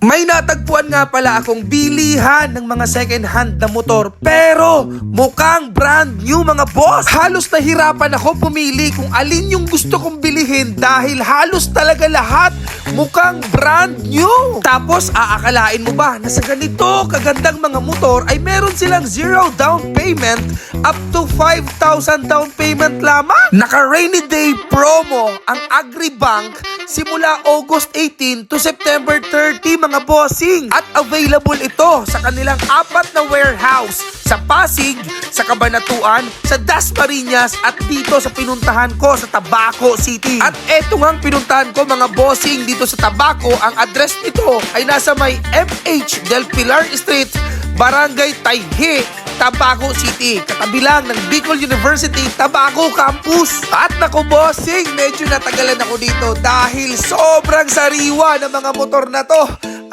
May natagpuan nga pala akong bilihan ng mga second hand na motor pero mukhang brand new mga boss. Halos nahirapan ako pumili kung alin yung gusto kong bilihin dahil halos talaga lahat mukhang brand new. Tapos aakalain mo ba na sa ganito kagandang mga motor ay meron silang zero down payment up to 5,000 down payment lamang? Naka rainy day promo ang Agribank simula August 18 to September 30 mga bossing. At available ito sa kanilang apat na warehouse sa Pasig, sa Cabanatuan, sa Dasmariñas at dito sa pinuntahan ko sa Tabaco City. At eto nga ang pinuntahan ko mga bossing dito sa Tabaco. Ang address nito ay nasa may MH Del Pilar Street, Barangay Tayhi, Tabaco City, katabi lang ng Bicol University Tabaco Campus. At naku bossing, medyo natagalan ako dito dahil sobrang sariwa ng mga motor na to.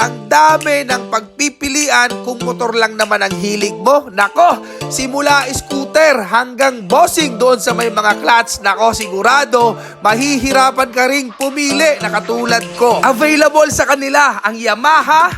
Ang dami ng pagpipilian kung motor lang naman ang hilig mo. Nako, simula scooter hanggang bossing doon sa may mga clutch. Nako, sigurado, mahihirapan ka ring pumili na katulad ko. Available sa kanila ang Yamaha,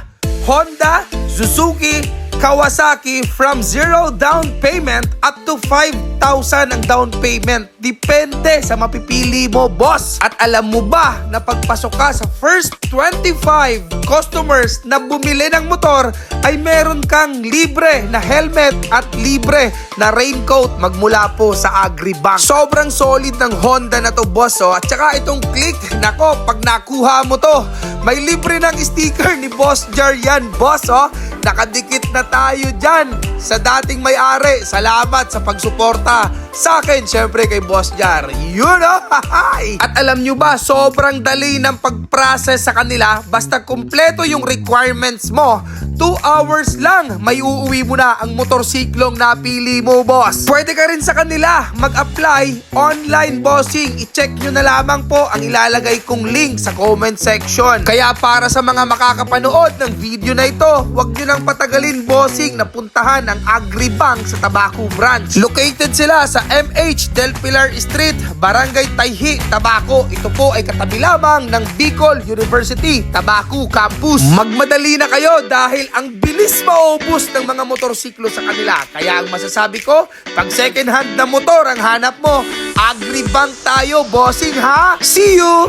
Honda, Suzuki, Kawasaki from zero down payment up to 5,000 ang down payment. Depende sa mapipili mo, boss. At alam mo ba na pagpasok ka sa first 25 customers na bumili ng motor ay meron kang libre na helmet at libre na raincoat magmula po sa Agribank. Sobrang solid ng Honda na to, boss. Oh. At saka itong click, nako, pag nakuha mo to, may libre ng sticker ni Boss Jar yan, boss. Oh. Nakadikit na tayo dyan sa dating may-ari. Salamat sa pagsuporta sa akin, syempre kay Boss Jar. Yun oh! At alam nyo ba, sobrang dali ng pag-process sa kanila. Basta kumpleto yung requirements mo. 2 hours lang, may uuwi mo na ang motorsiklong napili mo, boss. Pwede ka rin sa kanila mag-apply online bossing. I-check nyo na lamang po ang ilalagay kong link sa comment section. Kaya para sa mga makakapanood ng video na ito, huwag nyo nang patagalin bossing na puntahan ang Agribank sa Tabaco Branch. Located sila sa MH Del Pilar Street, Barangay Tayhi, Tabaco. Ito po ay katabi lamang ng Bicol University, Tabaco Campus. Magmadali na kayo dahil ang bilis maubos ng mga motorsiklo sa kanila. Kaya ang masasabi ko, pag second hand na motor ang hanap mo, Agribank tayo, bossing ha! See you!